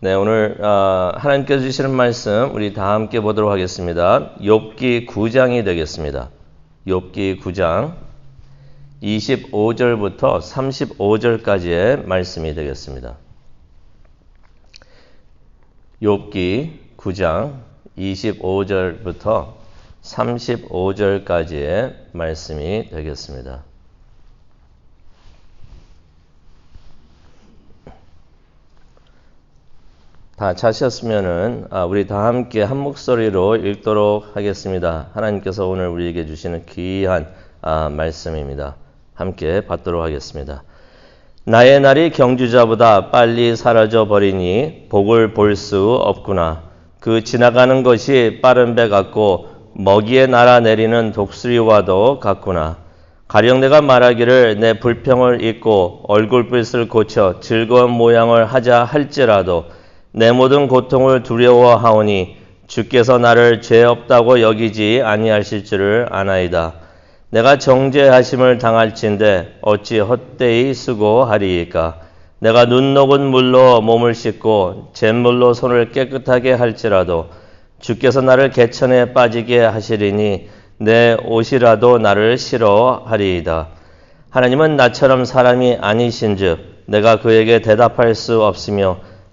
네, 오늘 어, 하나님께서 주시는 말씀 우리 다 함께 보도록 하겠습니다. 욥기 9장이 되겠습니다. 욥기 9장 25절부터 35절까지의 말씀이 되겠습니다. 욥기 9장 25절부터 35절까지의 말씀이 되겠습니다. 다 찾으셨으면은 아, 우리 다 함께 한 목소리로 읽도록 하겠습니다. 하나님께서 오늘 우리에게 주시는 귀한 아, 말씀입니다. 함께 받도록 하겠습니다. 나의 날이 경주자보다 빨리 사라져 버리니 복을 볼 수 없구나. 그 지나가는 것이 빠른 배 같고 먹이에 날아 내리는 독수리와도 같구나. 가령 내가 말하기를 내 불평을 잊고 얼굴빛을 고쳐 즐거운 모양을 하자 할지라도 내 모든 고통을 두려워하오니 주께서 나를 죄 없다고 여기지 아니하실 줄을 아나이다. 내가 정죄하심을 당할진대 어찌 헛되이 수고하리이까. 내가 눈 녹은 물로 몸을 씻고 잿물로 손을 깨끗하게 할지라도 주께서 나를 개천에 빠지게 하시리니 내 옷이라도 나를 싫어하리이다. 하나님은 나처럼 사람이 아니신즉 내가 그에게 대답할 수 없으며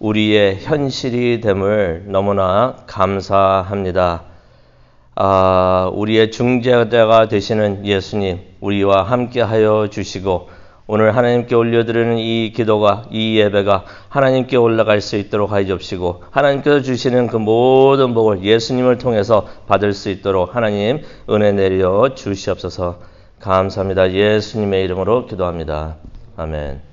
우리의 현실이 됨을 너무나 감사합니다. 아, 우리의 중재자가 되시는 예수님, 우리와 함께 하여 주시고, 오늘 하나님께 올려드리는 이 기도가, 이 예배가 하나님께 올라갈 수 있도록 하여 주시고, 하나님께서 주시는 그 모든 복을 예수님을 통해서 받을 수 있도록 하나님 은혜 내려 주시옵소서 감사합니다. 예수님의 이름으로 기도합니다. 아멘.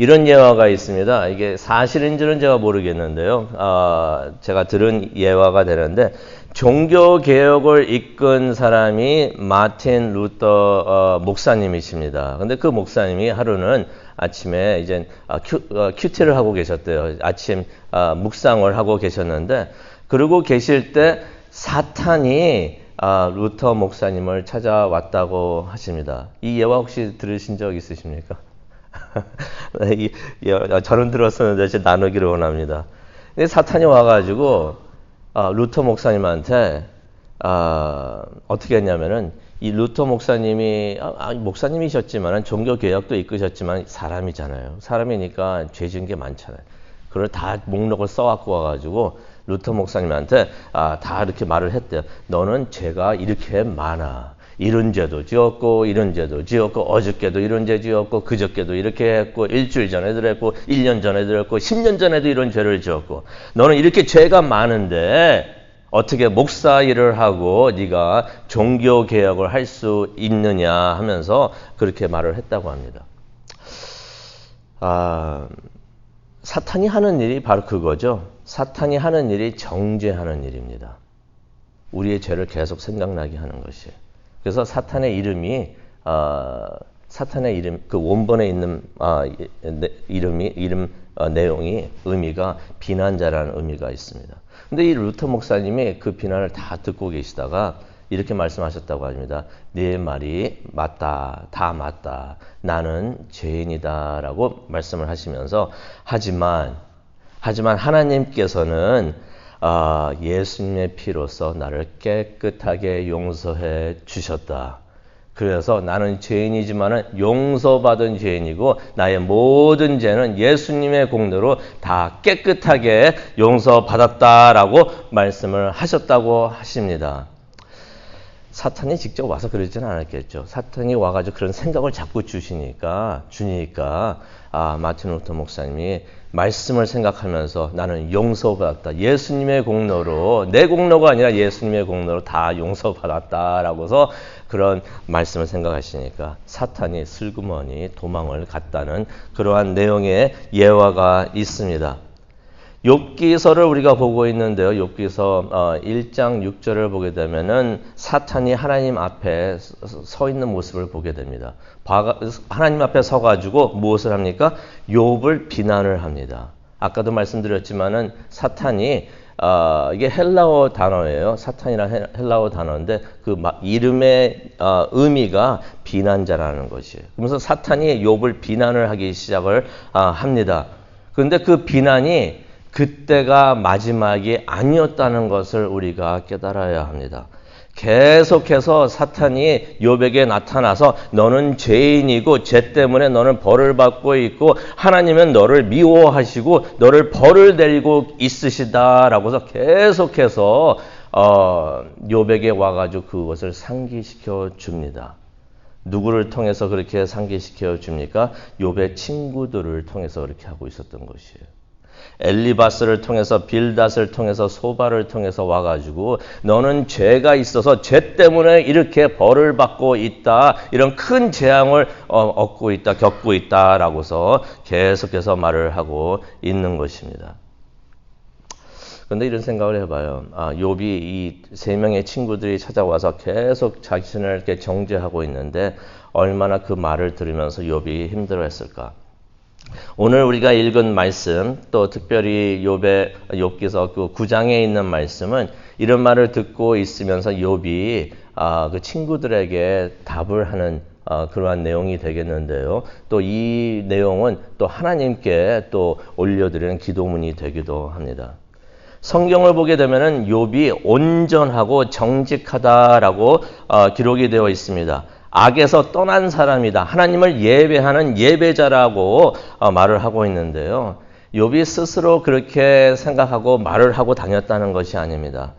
이런 예화가 있습니다. 이게 사실인지는 제가 모르겠는데요. 어, 제가 들은 예화가 되는데 종교 개혁을 이끈 사람이 마틴 루터 어, 목사님이십니다. 근데 그 목사님이 하루는 아침에 이제 아, 큐, 어, 큐티를 하고 계셨대요. 아침 아, 묵상을 하고 계셨는데 그러고 계실 때 사탄이 아, 루터 목사님을 찾아왔다고 하십니다. 이 예화 혹시 들으신 적 있으십니까? 저는 들었었는데 제 나누기를 원합니다. 사탄이 와가지고 아, 루터 목사님한테 아, 어떻게 했냐면은 이 루터 목사님이 아, 아 목사님이셨지만 종교 개혁도 이끄셨지만 사람이잖아요. 사람이니까 죄 지은 게 많잖아요. 그걸 다 목록을 써갖고 와가지고 루터 목사님한테 아, 다 이렇게 말을 했대요. 너는 죄가 이렇게 많아. 이런 죄도 지었고 이런 죄도 지었고 어저께도 이런 죄 지었고 그저께도 이렇게 했고 일주일 전에도 했고 1년 전에도 했고 10년 전에도 이런 죄를 지었고 너는 이렇게 죄가 많은데 어떻게 목사 일을 하고 네가 종교 개혁을 할 수 있느냐 하면서 그렇게 말을 했다고 합니다. 아, 사탄이 하는 일이 바로 그거죠. 사탄이 하는 일이 정죄하는 일입니다. 우리의 죄를 계속 생각나게 하는 것이에요. 그래서 사탄의 이름이 어, 사탄의 이름 그 원본에 있는 어, 이름이 이름 어, 내용이 의미가 비난자라는 의미가 있습니다. 근데 이 루터 목사님이 그 비난을 다 듣고 계시다가 이렇게 말씀하셨다고 합니다. 네 말이 맞다. 다 맞다. 나는 죄인이다라고 말씀을 하시면서 하지만 하지만 하나님께서는 아, 예수님의 피로서 나를 깨끗하게 용서해 주셨다. 그래서 나는 죄인이지만 용서받은 죄인이고 나의 모든 죄는 예수님의 공로로 다 깨끗하게 용서받았다라고 말씀을 하셨다고 하십니다. 사탄이 직접 와서 그러지는 않았겠죠. 사탄이 와가지고 그런 생각을 자꾸 주시니까, 주니까, 아, 마틴 루터 목사님이 말씀을 생각하면서 나는 용서받았다. 예수님의 공로로, 내 공로가 아니라 예수님의 공로로 다 용서받았다라고서 그런 말씀을 생각하시니까 사탄이 슬그머니 도망을 갔다는 그러한 내용의 예화가 있습니다. 욥기서를 우리가 보고 있는데요. 욥기서 어, 1장 6절을 보게 되면은 사탄이 하나님 앞에 서 있는 모습을 보게 됩니다. 하나님 앞에 서 가지고 무엇을 합니까? 욥을 비난을 합니다. 아까도 말씀드렸지만은 사탄이 어, 이게 헬라어 단어예요. 사탄이란 헬라어 단어인데 그 이름의 어, 의미가 비난자라는 것이에요. 그러면서 사탄이 욥을 비난을 하기 시작을 어, 합니다. 그런데 그 비난이 그때가 마지막이 아니었다는 것을 우리가 깨달아야 합니다. 계속해서 사탄이 요백에 나타나서 너는 죄인이고 죄 때문에 너는 벌을 받고 있고 하나님은 너를 미워하시고 너를 벌을 내리고 있으시다라고서 계속해서 어, 요백에 와가지고 그것을 상기시켜 줍니다. 누구를 통해서 그렇게 상기시켜 줍니까? 요배 친구들을 통해서 그렇게 하고 있었던 것이에요. 엘리바스를 통해서 빌닷을 통해서 소바를 통해서 와가지고 너는 죄가 있어서 죄 때문에 이렇게 벌을 받고 있다 이런 큰 재앙을 어, 얻고 있다 겪고 있다라고서 계속해서 말을 하고 있는 것입니다. 근데 이런 생각을 해봐요. 아, 욥이 이 세 명의 친구들이 찾아와서 계속 자신을 이렇게 정죄하고 있는데 얼마나 그 말을 들으면서 욥이 힘들어했을까? 오늘 우리가 읽은 말씀 또 특별히 욥의 욥기서 그 9장에 있는 말씀은 이런 말을 듣고 있으면서 욥이 아, 그 친구들에게 답을 하는 아, 그러한 내용이 되겠는데요. 또 이 내용은 또 하나님께 또 올려드리는 기도문이 되기도 합니다. 성경을 보게 되면은 욥이 온전하고 정직하다라고 어, 기록이 되어 있습니다. 악에서 떠난 사람이다. 하나님을 예배하는 예배자라고 어, 말을 하고 있는데요. 욥이 스스로 그렇게 생각하고 말을 하고 다녔다는 것이 아닙니다.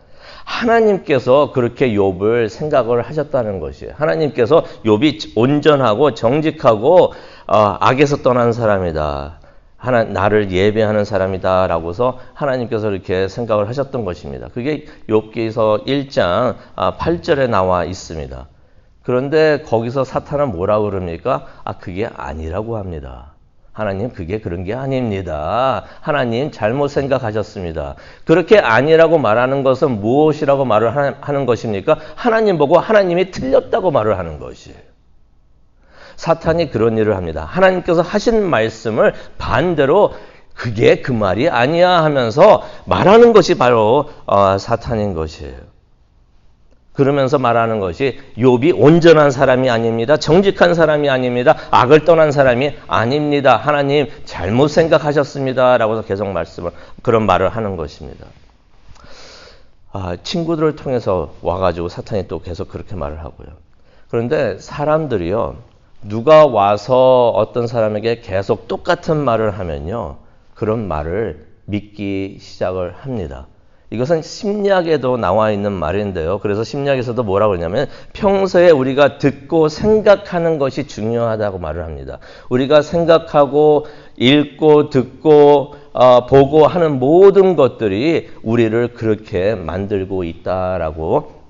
하나님께서 그렇게 욥을 생각을 하셨다는 것이에요. 하나님께서 욥이 온전하고 정직하고 어, 악에서 떠난 사람이다. 하나 나를 예배하는 사람이다 라고서 하나님께서 이렇게 생각을 하셨던 것입니다. 그게 욥기서 1장 8절에 아, 나와 있습니다. 그런데 거기서 사탄은 뭐라고 그럽니까? 아, 그게 아니라고 합니다. 하나님, 그게 그런 게 아닙니다. 하나님, 잘못 생각하셨습니다. 그렇게 아니라고 말하는 것은 무엇이라고 말을 하는 것입니까? 하나님 보고 하나님이 틀렸다고 말을 하는 것이에요. 사탄이 그런 일을 합니다. 하나님께서 하신 말씀을 반대로 그게 그 말이 아니야 하면서 말하는 것이 바로 어, 사탄인 것이에요. 그러면서 말하는 것이 욥이 온전한 사람이 아닙니다. 정직한 사람이 아닙니다. 악을 떠난 사람이 아닙니다. 하나님 잘못 생각하셨습니다라고서 계속 말씀을 그런 말을 하는 것입니다. 아, 친구들을 통해서 와가지고 사탄이 또 계속 그렇게 말을 하고요. 그런데 사람들이요, 누가 와서 어떤 사람에게 계속 똑같은 말을 하면요, 그런 말을 믿기 시작을 합니다. 이것은 심리학에도 나와 있는 말인데요. 그래서 심리학에서도 뭐라고 그러냐면 평소에 우리가 듣고 생각하는 것이 중요하다고 말을 합니다. 우리가 생각하고 읽고 듣고 어, 보고 하는 모든 것들이 우리를 그렇게 만들고 있다라고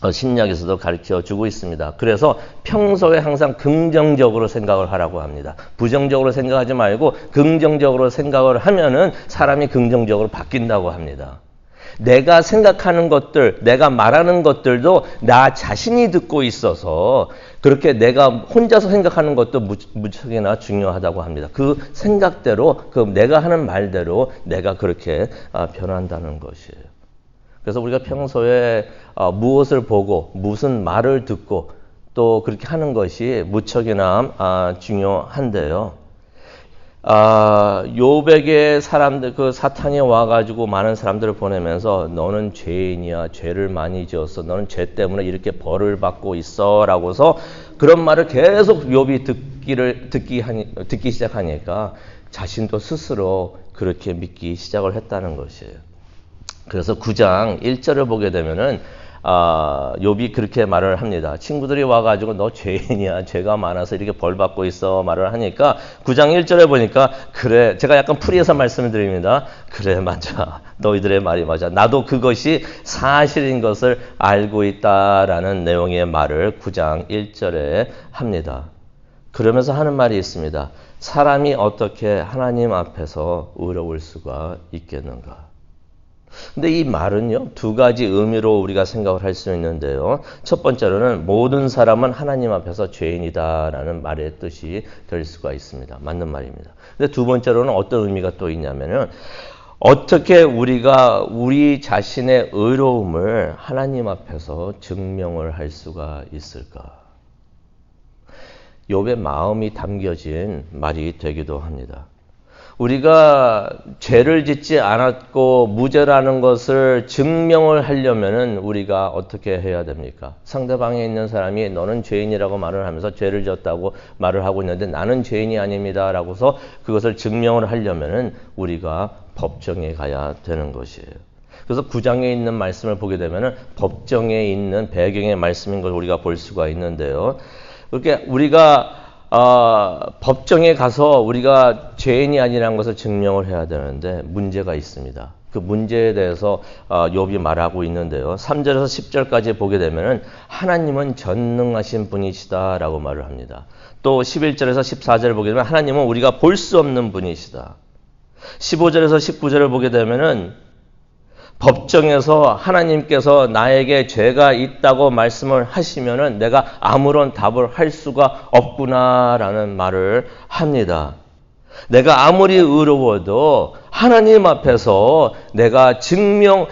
어, 심리학에서도 가르쳐 주고 있습니다. 그래서 평소에 항상 긍정적으로 생각을 하라고 합니다. 부정적으로 생각하지 말고 긍정적으로 생각을 하면은 사람이 긍정적으로 바뀐다고 합니다. 내가 생각하는 것들, 내가 말하는 것들도 나 자신이 듣고 있어서 그렇게 내가 혼자서 생각하는 것도 무척이나 중요하다고 합니다. 그 생각대로, 그 내가 하는 말대로 내가 그렇게 아, 변한다는 것이에요. 그래서 우리가 평소에 아, 무엇을 보고 무슨 말을 듣고 또 그렇게 하는 것이 무척이나 아, 중요한데요. 아, 요백의 사람들, 그 사탄이 와가지고 많은 사람들을 보내면서 너는 죄인이야. 죄를 많이 지었어. 너는 죄 때문에 이렇게 벌을 받고 있어. 라고서 그런 말을 계속 욥이 듣기를, 듣기 하니, 듣기 시작하니까 자신도 스스로 그렇게 믿기 시작을 했다는 것이에요. 그래서 9장 1절을 보게 되면은 아, 욥이 그렇게 말을 합니다. 친구들이 와가지고 너 죄인이야. 죄가 많아서 이렇게 벌 받고 있어. 말을 하니까 9장 1절에 보니까 그래. 제가 약간 풀이해서 말씀을 드립니다. 그래, 맞아. 너희들의 말이 맞아. 나도 그것이 사실인 것을 알고 있다라는 내용의 말을 9장 1절에 합니다. 그러면서 하는 말이 있습니다. 사람이 어떻게 하나님 앞에서 의로울 수가 있겠는가? 근데 이 말은요, 두 가지 의미로 우리가 생각을 할 수 있는데요. 첫 번째로는 모든 사람은 하나님 앞에서 죄인이다라는 말의 뜻이 될 수가 있습니다. 맞는 말입니다. 근데 두 번째로는 어떤 의미가 또 있냐면은 어떻게 우리가 우리 자신의 의로움을 하나님 앞에서 증명을 할 수가 있을까? 욥의 마음이 담겨진 말이 되기도 합니다. 우리가 죄를 짓지 않았고 무죄라는 것을 증명을 하려면은 우리가 어떻게 해야 됩니까? 상대방에 있는 사람이 너는 죄인이라고 말을 하면서 죄를 졌다고 말을 하고 있는데 나는 죄인이 아닙니다라고서 그것을 증명을 하려면은 우리가 법정에 가야 되는 것이에요. 그래서 구장에 있는 말씀을 보게 되면은 법정에 있는 배경의 말씀인 걸 우리가 볼 수가 있는데요. 그렇게 우리가 어, 법정에 가서 우리가 죄인이 아니라는 것을 증명을 해야 되는데 문제가 있습니다. 그 문제에 대해서 어, 욥이 말하고 있는데요. 3절에서 10절까지 보게 되면은 하나님은 전능하신 분이시다라고 말을 합니다. 또 11절에서 14절을 보게 되면 하나님은 우리가 볼 수 없는 분이시다. 15절에서 19절을 보게 되면은 법정에서 하나님께서 나에게 죄가 있다고 말씀을 하시면은 내가 아무런 답을 할 수가 없구나라는 말을 합니다. 내가 아무리 의로워도 하나님 앞에서 내가 증명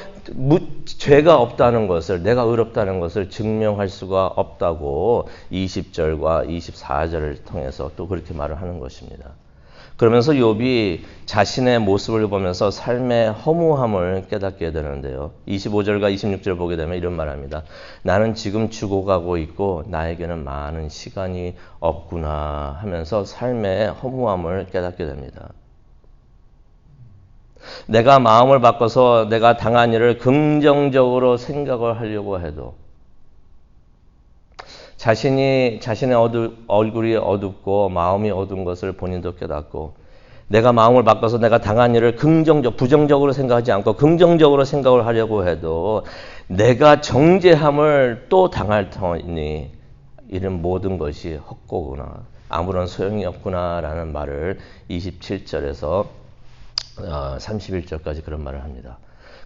죄가 없다는 것을 내가 의롭다는 것을 증명할 수가 없다고 20절과 24절을 통해서 또 그렇게 말을 하는 것입니다. 그러면서 욥이 자신의 모습을 보면서 삶의 허무함을 깨닫게 되는데요. 25절과 26절 보게 되면 이런 말합니다. 나는 지금 죽어가고 있고 나에게는 많은 시간이 없구나 하면서 삶의 허무함을 깨닫게 됩니다. 내가 마음을 바꿔서 내가 당한 일을 긍정적으로 생각을 하려고 해도 자신이 자신의 어두, 얼굴이 어둡고 마음이 어두운 것을 본인도 깨닫고 내가 마음을 바꿔서 내가 당한 일을 긍정적, 부정적으로 생각하지 않고 긍정적으로 생각을 하려고 해도 내가 정죄함을 또 당할 터니 이런 모든 것이 헛고구나. 아무런 소용이 없구나라는 말을 27절에서 31절까지 어, 그런 말을 합니다.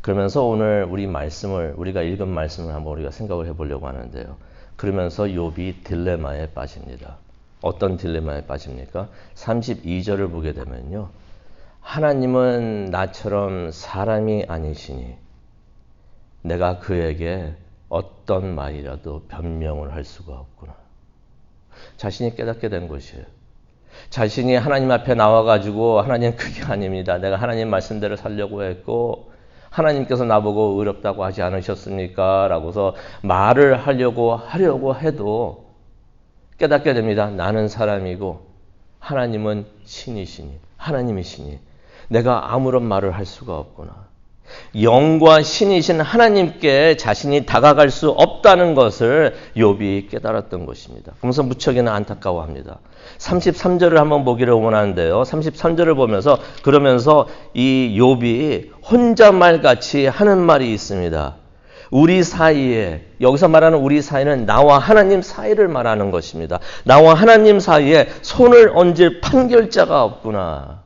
그러면서 오늘 우리 말씀을 우리가 읽은 말씀을 한번 우리가 생각을 해보려고 하는데요. 그러면서 욥이 딜레마에 빠집니다. 어떤 딜레마에 빠집니까? 32절을 보게 되면요. 하나님은 나처럼 사람이 아니시니 내가 그에게 어떤 말이라도 변명을 할 수가 없구나. 자신이 깨닫게 된 것이에요. 자신이 하나님 앞에 나와가지고 하나님 그게 아닙니다. 내가 하나님 말씀대로 살려고 했고 하나님께서 나보고 의롭다고 하지 않으셨습니까? 라고서 말을 하려고 하려고 해도 깨닫게 됩니다. 나는 사람이고 하나님은 신이시니 하나님이시니 내가 아무런 말을 할 수가 없구나. 영과 신이신 하나님께 자신이 다가갈 수 없다는 것을 욥이 깨달았던 것입니다. 그러면서 무척이나 안타까워합니다. 33절을 한번 보기를 원하는데요. 33절을 보면서 그러면서 이 욥이 혼잣말 같이 하는 말이 있습니다. 우리 사이에 여기서 말하는 우리 사이는 나와 하나님 사이를 말하는 것입니다. 나와 하나님 사이에 손을 얹을 판결자가 없구나.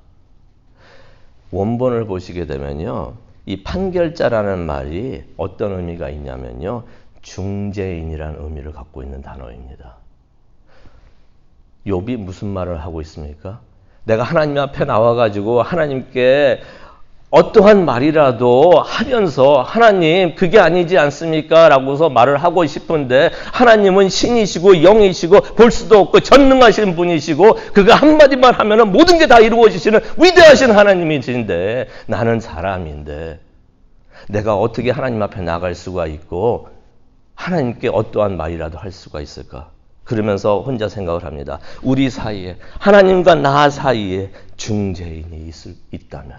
원본을 보시게 되면요. 이 판결자라는 말이 어떤 의미가 있냐면요. 중재인이라는 의미를 갖고 있는 단어입니다. 욥이 무슨 말을 하고 있습니까? 내가 하나님 앞에 나와 가지고 하나님께 어떠한 말이라도 하면서 하나님 그게 아니지 않습니까? 라고서 말을 하고 싶은데 하나님은 신이시고 영이시고 볼 수도 없고 전능하신 분이시고 그가 한마디만 하면 모든 게 다 이루어지시는 위대하신 하나님이신데 나는 사람인데 내가 어떻게 하나님 앞에 나갈 수가 있고 하나님께 어떠한 말이라도 할 수가 있을까? 그러면서 혼자 생각을 합니다. 우리 사이에 하나님과 나 사이에 중재인이 있을, 있다면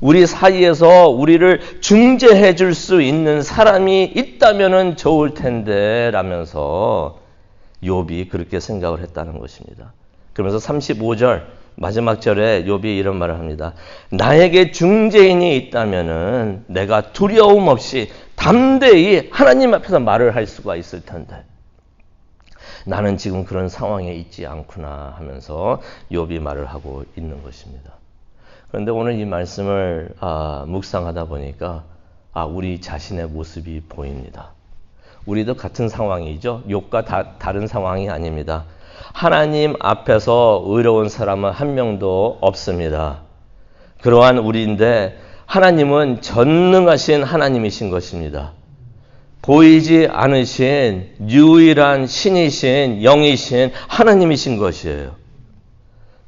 우리 사이에서 우리를 중재해 줄 수 있는 사람이 있다면 좋을 텐데 라면서 욥이 그렇게 생각을 했다는 것입니다. 그러면서 35절 마지막 절에 욥이 이런 말을 합니다. 나에게 중재인이 있다면은 내가 두려움 없이 담대히 하나님 앞에서 말을 할 수가 있을 텐데. 나는 지금 그런 상황에 있지 않구나 하면서 욥이 말을 하고 있는 것입니다. 그런데 오늘 이 말씀을 아, 묵상하다 보니까 아, 우리 자신의 모습이 보입니다. 우리도 같은 상황이죠. 욥과 다, 다른 상황이 아닙니다. 하나님 앞에서 의로운 사람은 한 명도 없습니다. 그러한 우리인데 하나님은 전능하신 하나님이신 것입니다. 보이지 않으신 유일한 신이신 영이신 하나님이신 것이에요.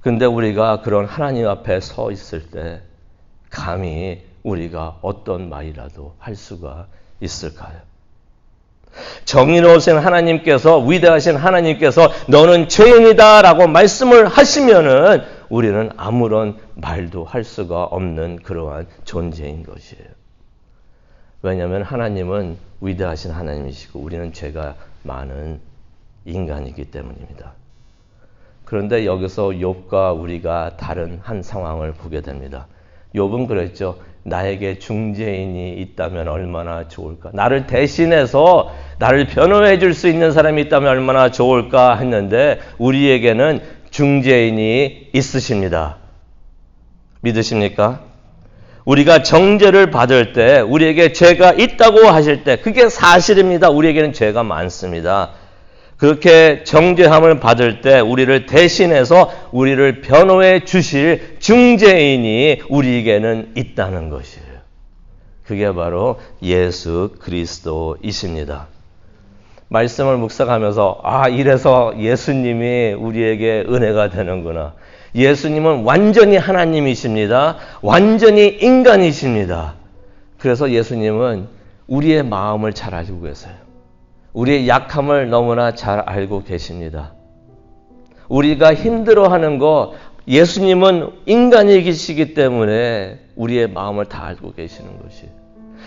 근데 우리가 그런 하나님 앞에 서 있을 때 감히 우리가 어떤 말이라도 할 수가 있을까요? 정의로우신 하나님께서 위대하신 하나님께서 너는 죄인이다라고 말씀을 하시면은 우리는 아무런 말도 할 수가 없는 그러한 존재인 것이에요. 왜냐하면 하나님은 위대하신 하나님이시고 우리는 죄가 많은 인간이기 때문입니다. 그런데 여기서 욥과 우리가 다른 한 상황을 보게 됩니다. 욥은 그랬죠. 나에게 중재인이 있다면 얼마나 좋을까. 나를 대신해서 나를 변호해 줄 수 있는 사람이 있다면 얼마나 좋을까 했는데 우리에게는 중재인이 있으십니다. 믿으십니까? 우리가 정죄를 받을 때 우리에게 죄가 있다고 하실 때 그게 사실입니다. 우리에게는 죄가 많습니다. 그렇게 정죄함을 받을 때 우리를 대신해서 우리를 변호해 주실 중재인이 우리에게는 있다는 것이에요. 그게 바로 예수 그리스도이십니다. 말씀을 묵상하면서 아 이래서 예수님이 우리에게 은혜가 되는구나. 예수님은 완전히 하나님이십니다. 완전히 인간이십니다. 그래서 예수님은 우리의 마음을 잘 알고 계세요. 우리의 약함을 너무나 잘 알고 계십니다. 우리가 힘들어하는 거 예수님은 인간이시기 때문에 우리의 마음을 다 알고 계시는 것이.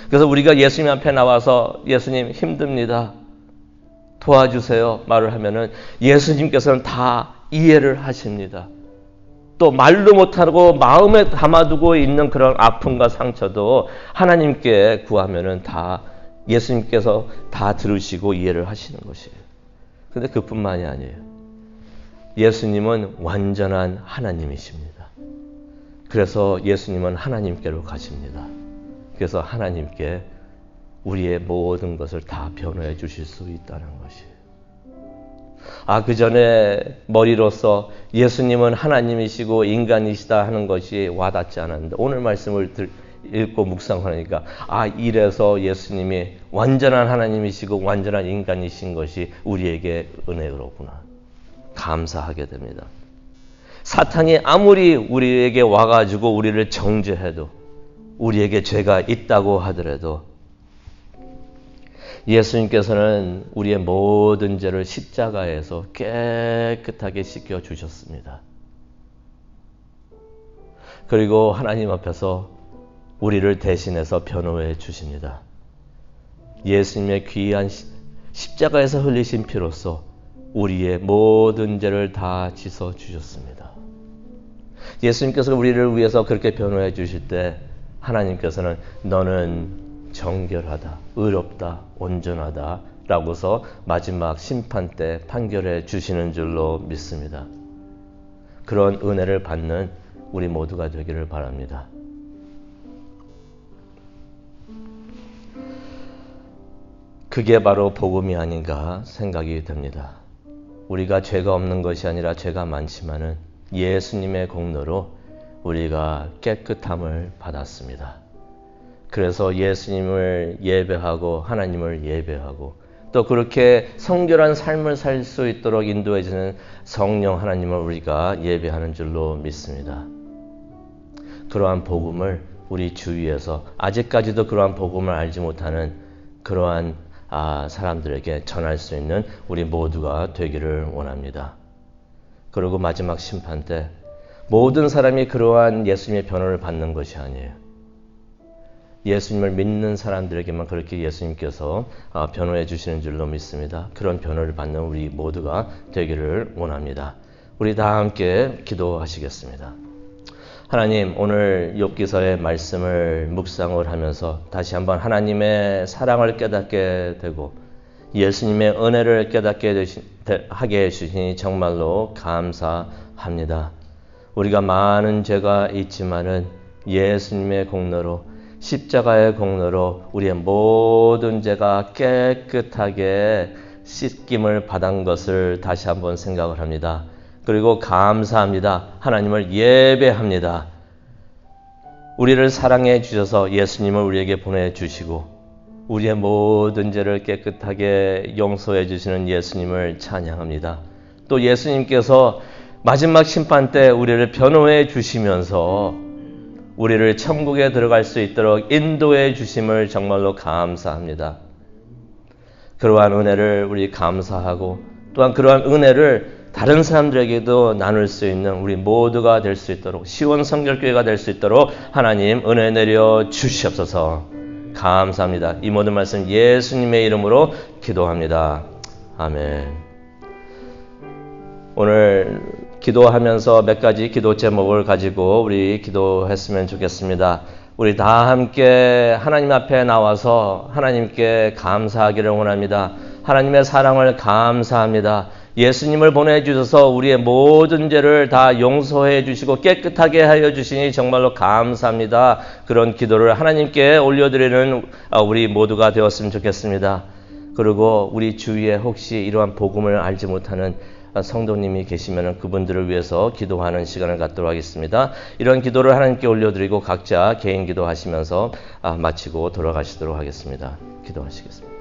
그래서 우리가 예수님 앞에 나와서 예수님 힘듭니다. 도와주세요. 말을 하면은 예수님께서는 다 이해를 하십니다. 또 말로 못하고 마음에 담아두고 있는 그런 아픔과 상처도 하나님께 구하면은 다 예수님께서 다 들으시고 이해를 하시는 것이에요. 근데 그뿐만이 아니에요. 예수님은 완전한 하나님이십니다. 그래서 예수님은 하나님께로 가십니다. 그래서 하나님께 우리의 모든 것을 다 변호해 주실 수 있다는 것이에요. 아, 그 전에 머리로서 예수님은 하나님이시고 인간이시다 하는 것이 와닿지 않았는데 오늘 말씀을 들, 읽고 묵상하니까 아, 이래서 예수님이 완전한 하나님이시고 완전한 인간이신 것이 우리에게 은혜로구나. 감사하게 됩니다. 사탄이 아무리 우리에게 와가지고 우리를 정죄해도 우리에게 죄가 있다고 하더라도 예수님께서는 우리의 모든 죄를 십자가에서 깨끗하게 씻겨 주셨습니다. 그리고 하나님 앞에서 우리를 대신해서 변호해 주십니다. 예수님의 귀한 십자가에서 흘리신 피로써 우리의 모든 죄를 다 씻어 주셨습니다. 예수님께서 우리를 위해서 그렇게 변호해 주실 때 하나님께서는 너는 정결하다, 의롭다, 온전하다 라고서 마지막 심판 때 판결해 주시는 줄로 믿습니다. 그런 은혜를 받는 우리 모두가 되기를 바랍니다. 그게 바로 복음이 아닌가 생각이 듭니다. 우리가 죄가 없는 것이 아니라 죄가 많지만은 예수님의 공로로 우리가 깨끗함을 받았습니다. 그래서 예수님을 예배하고 하나님을 예배하고 또 그렇게 성결한 삶을 살 수 있도록 인도해 주는 성령 하나님을 우리가 예배하는 줄로 믿습니다. 그러한 복음을 우리 주위에서 아직까지도 그러한 복음을 알지 못하는 그러한 아, 사람들에게 전할 수 있는 우리 모두가 되기를 원합니다. 그리고 마지막 심판 때 모든 사람이 그러한 예수님의 변호를 받는 것이 아니에요. 예수님을 믿는 사람들에게만 그렇게 예수님께서 아, 변호해 주시는 줄로 믿습니다. 그런 변호를 받는 우리 모두가 되기를 원합니다. 우리 다 함께 기도하시겠습니다. 하나님 오늘 욥기서의 말씀을 묵상을 하면서 다시 한번 하나님의 사랑을 깨닫게 되고 예수님의 은혜를 깨닫게 되시, 하게 해주시니 정말로 감사합니다. 우리가 많은 죄가 있지만은 예수님의 공로로 십자가의 공로로 우리의 모든 죄가 깨끗하게 씻김을 받은 것을 다시 한번 생각을 합니다. 그리고 감사합니다. 하나님을 예배합니다. 우리를 사랑해 주셔서 예수님을 우리에게 보내주시고 우리의 모든 죄를 깨끗하게 용서해 주시는 예수님을 찬양합니다. 또 예수님께서 마지막 심판 때 우리를 변호해 주시면서 우리를 천국에 들어갈 수 있도록 인도해 주심을 정말로 감사합니다. 그러한 은혜를 우리 감사하고 또한 그러한 은혜를 다른 사람들에게도 나눌 수 있는 우리 모두가 될 수 있도록 시원 성결교회가 될 수 있도록 하나님 은혜 내려 주시옵소서. 감사합니다. 이 모든 말씀 예수님의 이름으로 기도합니다. 아멘. 오늘 기도하면서 몇 가지 기도 제목을 가지고 우리 기도했으면 좋겠습니다. 우리 다 함께 하나님 앞에 나와서 하나님께 감사하기를 원합니다. 하나님의 사랑을 감사합니다. 예수님을 보내주셔서 우리의 모든 죄를 다 용서해 주시고 깨끗하게 하여 주시니 정말로 감사합니다. 그런 기도를 하나님께 올려드리는 우리 모두가 되었으면 좋겠습니다. 그리고 우리 주위에 혹시 이러한 복음을 알지 못하는 성도님이 계시면 그분들을 위해서 기도하는 시간을 갖도록 하겠습니다. 이런 기도를 하나님께 올려드리고 각자 개인 기도하시면서 마치고 돌아가시도록 하겠습니다. 기도하시겠습니다.